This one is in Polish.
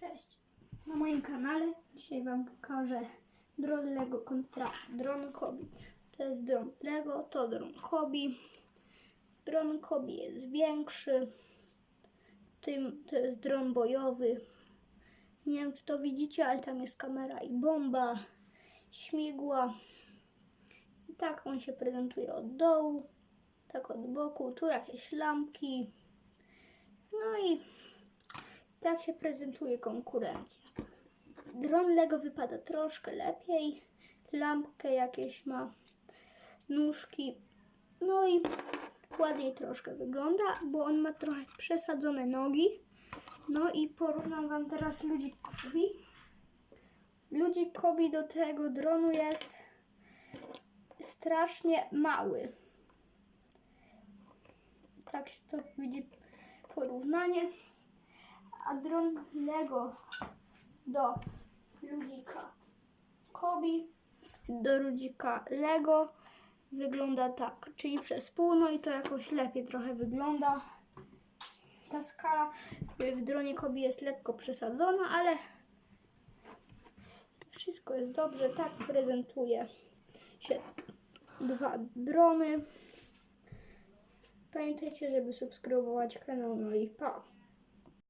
Cześć. Na moim kanale dzisiaj Wam pokażę dron Lego kontra dron Kobi. To jest dron Lego, to dron Kobi. Dron Kobi jest większy. Tym to jest dron bojowy. Nie wiem czy to widzicie, ale tam jest kamera i bomba, śmigła. I tak on się prezentuje od dołu, tak od boku. Tu jakieś lampki. Tak się prezentuje konkurencja. Dron Lego wypada troszkę lepiej. Lampkę jakieś ma, nóżki. No i ładniej troszkę wygląda, bo on ma trochę przesadzone nogi. No i porównam Wam teraz ludzik Kobi. Ludzik Kobi do tego dronu jest strasznie mały. Tak się to widzi porównanie a dron Lego do ludzika Kobi, do ludzika Lego wygląda tak, czyli przez pół, no i to jakoś lepiej trochę wygląda. Ta skala w dronie Kobi jest lekko przesadzona, ale wszystko jest dobrze, tak prezentuje się dwa drony. Pamiętajcie, żeby subskrybować kanał, no i pa!